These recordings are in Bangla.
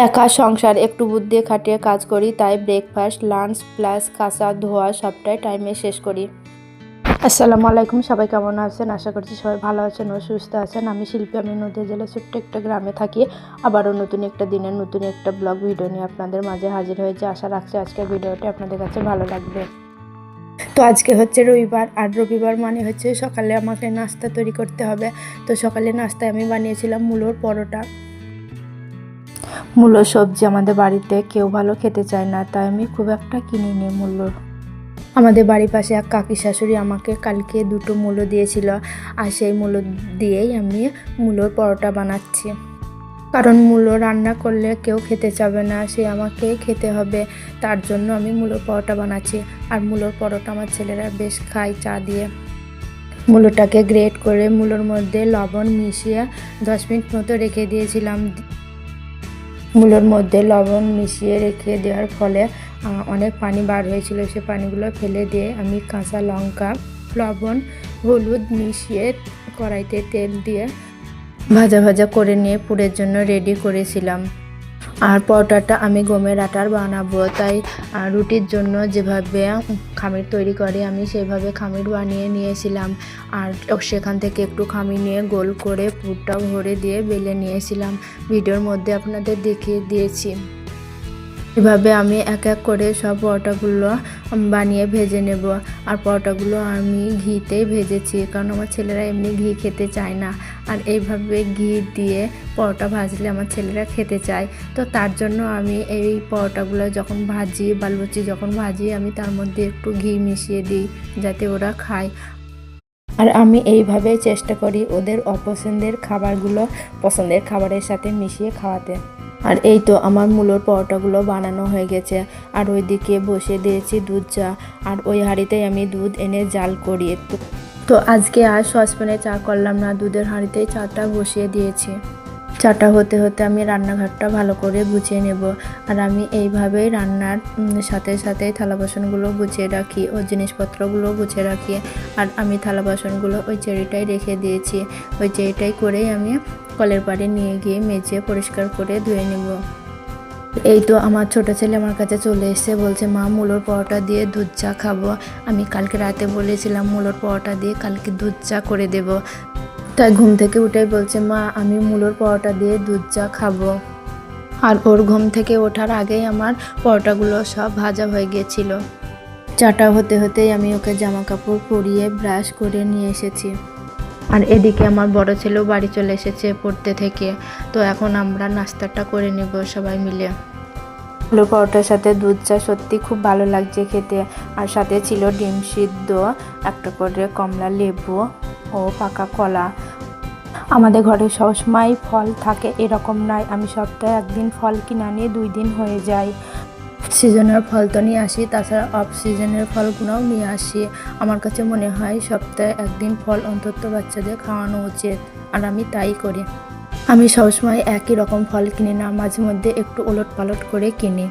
একা সংসার, একটু বুদ্ধি খাটিয়ে কাজ করি, তাই ব্রেকফাস্ট লাঞ্চ প্লাস কাঁচা ধোয়া সবটাই টাইমে শেষ করি। আসসালামু আলাইকুম, সবাই কেমন আছেন? আশা করছি সবাই ভালো আছেন ও সুস্থ আছেন। আমি শিল্পী, আমি নদীয়া জেলার ছোট্ট একটা গ্রামে থাকি। আবারও নতুন একটা দিনের নতুন একটা ব্লগ ভিডিও নিয়ে আপনাদের মাঝে হাজির হয়েছে। আশা রাখছি আজকের ভিডিওটি আপনাদের কাছে ভালো লাগবে। তো আজকে হচ্ছে রবিবার, আর রবিবার মানে হচ্ছে সকালে আমাকে নাস্তা তৈরি করতে হবে। তো সকালে নাস্তায় আমি বানিয়েছিলাম মূলোর পরোটা। মূলো সবজি আমাদের বাড়িতে কেউ ভালো খেতে চায় না, তাই আমি খুব একটা কিনিনি মূলো আমাদের বাড়ির পাশে এক কাকি শাশুড়ি আমাকে কালকে দুটো মূলো দিয়েছিল, আর সেই মূলো দিয়েই আমি মূলোর পরোটা বানাচ্ছি। কারণ মূলো রান্না করলে কেউ খেতে চাবে না, সে আমাকে খেতে হবে, তার জন্য আমি মূলোর পরোটা বানাচ্ছি, আর মূলোর পরোটা আমার ছেলেরা বেশ খায় চা দিয়ে। মূলোটাকে গ্রেট করে মূলোর মধ্যে লবণ মিশিয়ে দশ মিনিট মতো রেখে দিয়েছিলাম মূলোর মধ্যে লবণ মিশিয়ে রেখে দেওয়ার ফলে অনেক পানি বার হয়েছিল। সে পানিগুলো ফেলে দিয়ে আমি কাঁচা লঙ্কা, লবণ, হলুদ মিশিয়ে কড়াইতে তেল দিয়ে ভাজা ভাজা করে নিয়ে পুরের জন্য রেডি করেছিলাম। আর পরোটাটা আমি গমের আটার বানাবো। তাই রুটির জন্য যেভাবে খামির তৈরি করে, আমি সেভাবে খামির বানিয়ে নিয়েছিলাম। আর সেখান থেকে একটু খামির নিয়ে গোল করে পুরটা ভরে দিয়ে বেলে নিয়েছিলাম। ভিডিওর মধ্যে আপনাদের দেখিয়ে দিয়েছি। এভাবে আমি এক এক করে সব পরোটাগুলো বানিয়ে ভেজে নেব। আর পরোটাগুলো আমি ঘিতেই ভেজেছি, কারণ আমার ছেলেরা এমনি ঘি খেতে চায় না। আর এইভাবে ঘি দিয়ে পরোটা ভাজলে আমার ছেলেরা খেতে চায়। তো তার জন্য আমি এই পরোটাগুলো যখন ভাজি বালুচি যখন ভাজি, আমি তার মধ্যে একটু ঘি মিশিয়ে দিই, যাতে ওরা খায়। আর আমি এইভাবে চেষ্টা করি ওদের অপছন্দের খাবারগুলো পছন্দের খাবারের সাথে মিশিয়ে খাওয়াতে। আর এই তো আমার মূলোর পরোটাগুলো বানানো হয়ে গেছে। আর ওইদিকে বসে দিয়েছি দুধ চা। আর ওই হাঁড়িতেই আমি দুধ এনে জাল করি। তো আজকে আর সসপ্যানে চা করলাম না, দুধের হাঁড়িতেই চাটা বসিয়ে দিয়েছি। চাটা হতে হতে আমি রান্নাঘরটা ভালো করে গুছিয়ে নেব। আর আমি এইভাবেই রান্নার সাথে সাথে থালা বাসনগুলো গুছিয়ে রাখি ও জিনিসপত্রগুলো গুছিয়ে রাখি। আর আমি থালা বাসনগুলো ওই চেরিটাই রেখে দিয়েছি। ওই চেরিটাই করেই আমি কলের পাড়ে নিয়ে গিয়ে মেজে পরিষ্কার করে ধুয়ে নেব। এই তো আমার ছোট ছেলে আমার কাছে চলে এসেছে, বলছে, মা, মুলোর পরোটা দিয়ে দুধ চা খাব। আমি কালকে রাতে বলেছিলাম, মুলোর পরোটা দিয়ে কালকে দুধ চা করে দেব। তাই ঘুম থেকে উঠেই বলছে, মা, আমি মুলোর পরোটা দিয়ে দুধ চা খাব। আর ওর ঘুম থেকে ওঠার আগেই আমার পরোটাগুলো সব ভাজা হয়ে গিয়েছিল। চাটা হতে হতেই আমি ওকে জামা কাপড় পরিয়ে ব্রাশ করে নিয়ে এসেছি। আর এদিকে আমার বড় ছেলেও বাড়ি চলে এসেছে পড়তে থেকে। তো এখন আমরা নাস্তাটা করে নেব সবাই মিলে। আলু পরোটার সাথে দুধ চা সত্যি খুব ভালো লাগছে খেতে। আর সাথে ছিল ডিম সিদ্ধ, একটা করে কমলা লেবু। ও পাকা কলা। আমাদের ঘরে সবসময় ফল থাকে, এরকম নয়। আমি সপ্তাহে একদিন ফল কিনে নিয়ে দুই দিন হয়ে যায়। সিজনের ফল তো নিয়ে আসি, তাছাড়া অফ সিজনের ফলগুলোও নিয়ে আসি। আমার কাছে মনে হয় সপ্তাহে একদিন ফল অন্তত বাচ্চাদের খাওয়ানো উচিত, আর আমি তাই করি। আমি সবসময় একই রকম ফল কিনি না, মাঝে মধ্যে একটু ওলট পালট করে কিনি।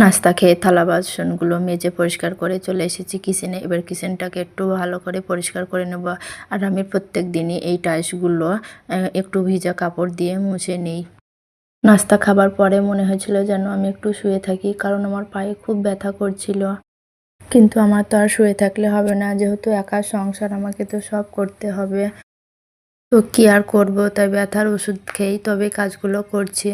নাস্তা খেয়ে থালা বাসনগুলো মেজে পরিষ্কার করে চলে এসেছি কিচেনে। এবার কিচেনটাকে একটু ভালো করে পরিষ্কার করে নেব। আর আমি প্রত্যেক দিনই এই টাইলসগুলো আহ, একটু ভিজা কাপড় দিয়ে মুছে নিই। নাস্তা খাবার পরে মনে হয়েছিল যেন আমি একটু শুয়ে থাকি কারণ আমার পায়ে খুব ব্যথা করছিল। কিন্তু আমার তো আর শুয়ে থাকলে হবে না যেহেতু একা সংসার আমাকে তো সব করতে হবে। তো কি আর করব? তাই ব্যথার ওষুধ খেয়েই তবে কাজগুলো করছি।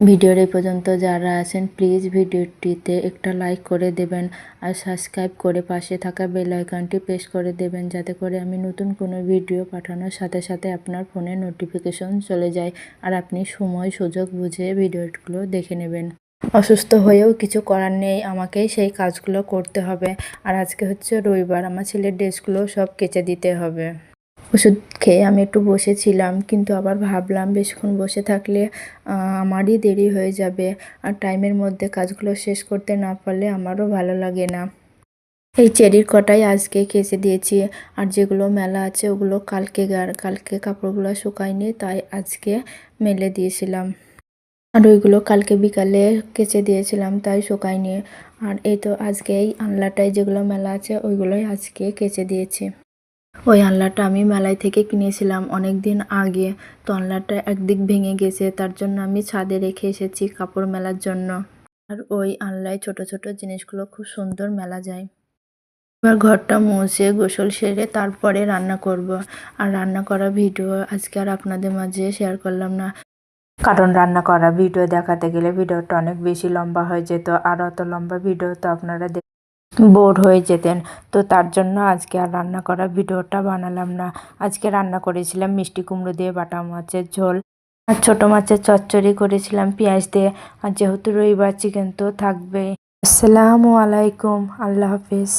ভিডিওর এই পর্যন্ত যারা আছেন প্লিজ ভিডিওটিতে একটা লাইক করে দেবেন আর সাবস্ক্রাইব করে পাশে থাকা বেল আইকনটি প্রেস করে দেবেন যাতে করে আমি নতুন কোনো ভিডিও পাঠানোর সাথে সাথে আপনার ফোনে নোটিফিকেশন চলে যায় আর আপনি সময়, সুযোগ বুঝে ভিডিওগুলো দেখে নেবেন। অসুস্থ হয়েও কিছু করার নেই, আমাকেই সেই কাজগুলো করতে হবে। আর আজকে হচ্ছে রবিবার, আমার ছেলের ড্রেসগুলো সব কেচে দিতে হবে। ওষুধ খেয়ে আমি একটু বসেছিলাম, কিন্তু আবার ভাবলাম বেশিক্ষণ বসে থাকলে আমারই দেরি হয়ে যাবে আর টাইমের মধ্যে কাজগুলো শেষ করতে না পারলে আমারও ভালো লাগে না। এই চেরির কটাই আজকে কেচে দিয়েছি আর যেগুলো মেলা আছে ওগুলো কালকে কালকে কাপড়গুলো শুকায়নি তাই আজকে মেলে দিয়েছিলাম। আর ওইগুলো কালকে বিকালে কেচে দিয়েছিলাম তাই শুকায়নি। আর এই তো আজকে এই আনলাটায় যেগুলো মেলা আছে ওইগুলোই আজকে কেচে দিয়েছি। ওই আনলাটা আমি মেলায় থেকে কিনেছিলাম অনেক দিন আগে। তো আনলাটা একদিক ভেঙে গেছে, তার জন্য আমি ছাদে রেখে এসেছি কাপড় মেলার জন্য। আর ওই আনলায় ছোট ছোট জিনিসগুলো খুব সুন্দর মেলা যায়। এবার ঘরটা মুছে গোসল সেরে তারপরে রান্না করব। আর রান্না করা ভিডিও আজকে আর আপনাদের মাঝে শেয়ার করলাম না। কারণ রান্না করা ভিডিও দেখাতে গেলে ভিডিওটা অনেক বেশি লম্বা হয়ে যেত, আর অত লম্বা ভিডিও তো আপনারা বোর হয়ে যেতেন। তো তার জন্য আজকে আর রান্না করা ভিডিওটা বানালাম না। আজকে রান্না করেছিলাম মিষ্টি কুমড়ো দিয়ে বাটা মাছের ঝোল। আর ছোট মাছের চচ্চড়ি করেছিলাম পেঁয়াজ দিয়ে। আর যেহেতু রবিবার, চিকেন তো থাকবেই। আসসালামু আলাইকুম, আল্লাহ হাফিজ।